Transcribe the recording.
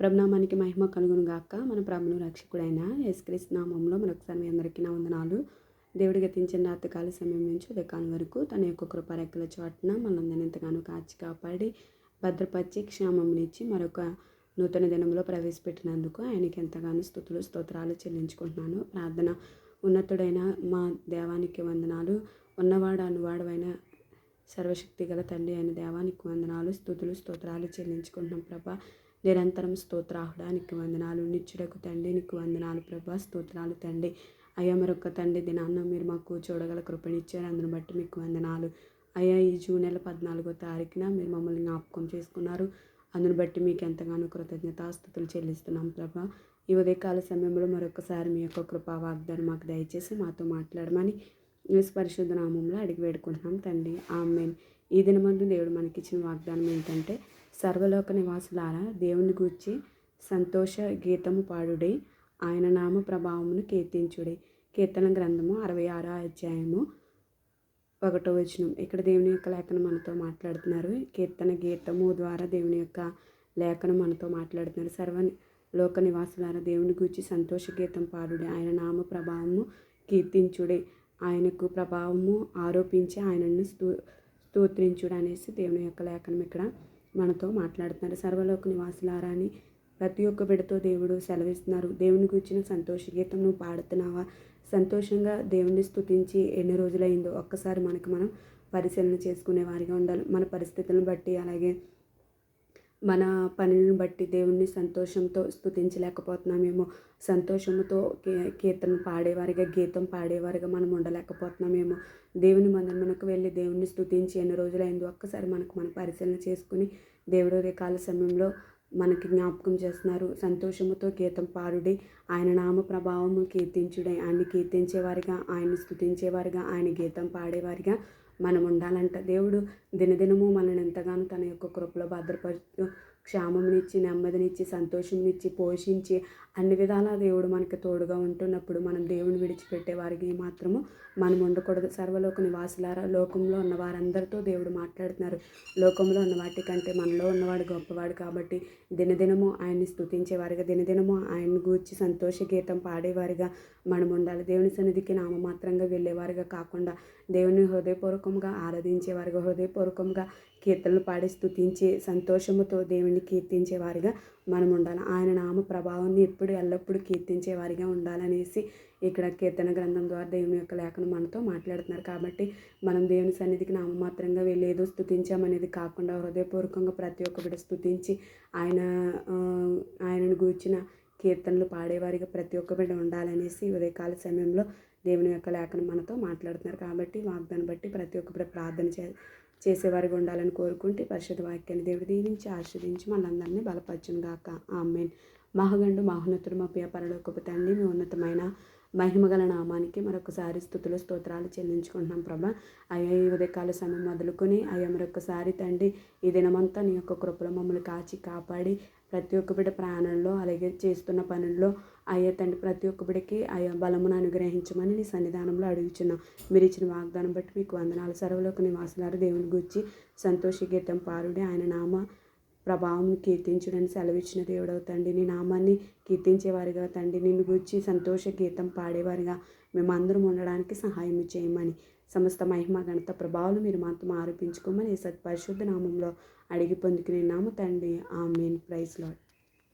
ప్రభునామానికి మహిమ కలుగును గాక. మన ప్రభును రక్షకుడైన యేసుక్రీస్తు నామంలో మరొకసారి మీ అందరికీ నా వందనాలు. దేవుడు గతించిన రాత్రికాల సమయం నుంచి ఉదయకాలం వరకు తన యొక్క కృపరెక్కల చోటున మనందరినీ ఎంతగానో కాచి కాపాడి భద్రపరిచి క్షేమంనిచ్చి మరొక నూతన దినంలో ప్రవేశపెట్టినందుకు ఆయనకి ఎంతగానో స్థుతులు స్తోత్రాలు చెల్లించుకుంటున్నాను. ప్రార్థన ఉన్నతుడైన మా దేవానికి వందనాలు. ఉన్నవాడు అనువాడవైన సర్వశక్తి గల తండ్రి అయిన దేవానికి వందనాలు. స్థుతులు స్తోత్రాలు చెల్లించుకుంటున్నాం ప్రభా. నిరంతరం స్తోత్రాహుడానికి వందనాలు. నిచ్చుడకు తండ్రి నీకు వందనాలు. ప్రభా స్తోత్రాలు తండ్రి. అయ్యా మరొక తండ్రి దినాన్న మీరు మాకు చూడగల కృపణిచ్చారు అందును బట్టి మీకు వందనాలు. అయ్యా ఈ జూన్ నెల పద్నాలుగో తారీఖున మీరు మమ్మల్ని జ్ఞాపకం చేసుకున్నారు. అందును బట్టి మీకు ఎంతగానో కృతజ్ఞతాస్థుతులు చెల్లిస్తున్నాం ప్రభా. ఈ ఉదయకాల సమయంలో మరొకసారి మీ యొక్క కృపా వాగ్దానం మాకు దయచేసి మాతో మాట్లాడమని పరిశుద్ధ నామంలో అడిగి వేడుకుంటున్నాం తండ్రి. ఆమెన్. ఈ దినమందు దేవుడు మనకిచ్చిన వాగ్దానం ఏంటంటే సర్వలోక నివాసులారా దేవుని గూర్చి సంతోష గీతము పాడుడే. ఆయన నామ ప్రభావమును కీర్తించుడే. కీర్తన గ్రంథము అరవై ఆరో అధ్యాయము ఒకటో వచనం. ఇక్కడ దేవుని యొక్క లేఖనం మనతో మాట్లాడుతున్నారు. కీర్తన గీతము ద్వారా దేవుని యొక్క లేఖనం మనతో మాట్లాడుతున్నారు. సర్వ లోక నివాసులారా దేవుని గూర్చి సంతోష గీతం పాడుడే. ఆయన నామ ప్రభావము కీర్తించుడే. ఆయనకు ప్రభావము ఆరోపించి ఆయనను స్తూ స్తోత్రించుడు అనేసి దేవుని యొక్క లేఖనం ఇక్కడ మనతో మాట్లాడుతున్నారు. సర్వలోక నివాసులారా అని ప్రతి ఒక్క బిడతో దేవుడు సెలవిస్తున్నారు. దేవుని గురించిన సంతోష గీతం నువ్వు పాడుతున్నావా? సంతోషంగా దేవుణ్ణి స్థుతించి ఎన్ని రోజులైందో ఒక్కసారి మనకు మనం పరిశీలన చేసుకునే వారిగా ఉండాలి. మన పరిస్థితులను బట్టి అలాగే మన పనులను బట్టి దేవుణ్ణి సంతోషంతో స్థుతించలేకపోతున్నామేమో. సంతోషంతో కీర్తన పాడేవారిగా గీతం పాడేవారిగా మనం ఉండలేకపోతున్నామేమో. దేవుని మనకు వెళ్ళి దేవుణ్ణి స్థుతించి ఎన్ని రోజులైందో ఒక్కసారి మనకు మనం పరిశీలన చేసుకుని దేవుడు రికాల సమయంలో మనకి జ్ఞాపకం చేస్తున్నారు. సంతోషముతో గీతం పాడుడి. ఆయన నామ ప్రభావము కీర్తించుడే. ఆయన్ని కీర్తించేవారిగా ఆయన్ని స్థుతించేవారిగా ఆయన గీతం పాడేవారిగా మనం ఉండాలంట. దేవుడు దినదినము మనల్ని ఎంతగానో తన యొక్క కృపలో భద్రపరుస్తూ క్షేమంనిచ్చి నెమ్మదినిచ్చి సంతోషంనిచ్చి పోషించి అన్ని విధాల దేవుడు మనకి తోడుగా ఉంటున్నప్పుడు మనం దేవుని విడిచిపెట్టే వారికి మాత్రము మనం ఉండకూడదు. సర్వలోక నివాసులారా లోకంలో ఉన్న వారందరితో దేవుడు మాట్లాడుతున్నారు. లోకంలో ఉన్న వాటికంటే మనలో ఉన్నవాడు గొప్పవాడు కాబట్టి దినదినము ఆయన్ని స్థుతించేవారిగా దినదినము ఆయన్ని గూర్చి సంతోష గీతం పాడేవారిగా మనం ఉండాలి. దేవుని సన్నిధికి నామమాత్రంగా వెళ్ళేవారిగా కాకుండా దేవుని హృదయపూర్వకంగా ఆరాధించేవారిగా హృదయపూర్వకంగా కీర్తనలు పాడి స్థుతించి సంతోషముతో దేవుని కీర్తించేవారిగా మనం ఉండాలి ఆయన నామ ప్రభావాన్ని ఎప్పుడు ఎల్లప్పుడూ కీర్తించేవారిగా ఉండాలనేసి ఇక్కడ కీర్తన గ్రంథం ద్వారా దేవుని యొక్క లేఖను మనతో మాట్లాడుతున్నారు. కాబట్టి మనం దేవుని సన్నిధికి నామమాత్రంగా వెళ్ళి ఏదో స్థుతించామనేది కాకుండా హృదయపూర్వకంగా ప్రతి ఒక్కటి స్థుతించి ఆయన ఆయనను గూర్చిన కీర్తనలు పాడేవారిగా ప్రతి ఒక్క బిడ్డ ఉండాలనేసి ఉదయకాల సమయంలో దేవుని యొక్క లేఖను మనతో మాట్లాడుతున్నారు. కాబట్టి వాగ్దాన్ని బట్టి ప్రతి ఒక్క ప్రార్థన చే చేసేవారిగా ఉండాలని కోరుకుంటే పరిషత్ వాక్యాన్ని దేవుడు దీవించి ఆశ్రదించి మనందరినీ బలపరచును గాక. ఆమెన్. మహగండు మహోన్నతుడు మా ప్రియ పరలోకపు తండ్రి మీ ఉన్నతమైన మహిమగల నామానికి మరొకసారి స్థుతులు స్తోత్రాలు చెల్లించుకుంటున్నాం ప్రభా. అయ్యా ఈ ఉదయకాల సమయం మొదలుకొని అయ్యా మరొకసారి తండ్రి ఈ దినమంతా నీ యొక్క కృపలో మమ్మల్ని కాచి కాపాడి ప్రతి ఒక్క బిడ్డ ప్రాణంలో అలాగే చేస్తున్న పనుల్లో అయ్యా తండ్రి ప్రతి ఒక్క బిడ్డకి అయ్యా బలమును అనుగ్రహించమని నీ సన్నిధానంలో అడుగుచున్నాం. మీరు ఇచ్చిన వాగ్దానం బట్టి మీకు వందనాలు. సర్వలోక నివాసులారు దేవుని గురించి సంతోష గీతం పారుడి ఆయన నామ ప్రభావం కీర్తించుడని సెలవిచ్చిన దేవుడవు తండ్రి. నీ నామాన్ని కీర్తించేవారిగా తండ్రి. నిన్ను గురించి సంతోష గీతం పాడేవారిగా. మేమందరం ఉండడానికి సహాయం చేయమని సమస్త మహిమ గణత ప్రభావాలు మీరు మాత్రం ఆరోపించుకోమని సత్ పరిశుద్ధ నామంలో అడిగి పొందుకునే నామ తండ్రి. ఆమెన్. Praise lord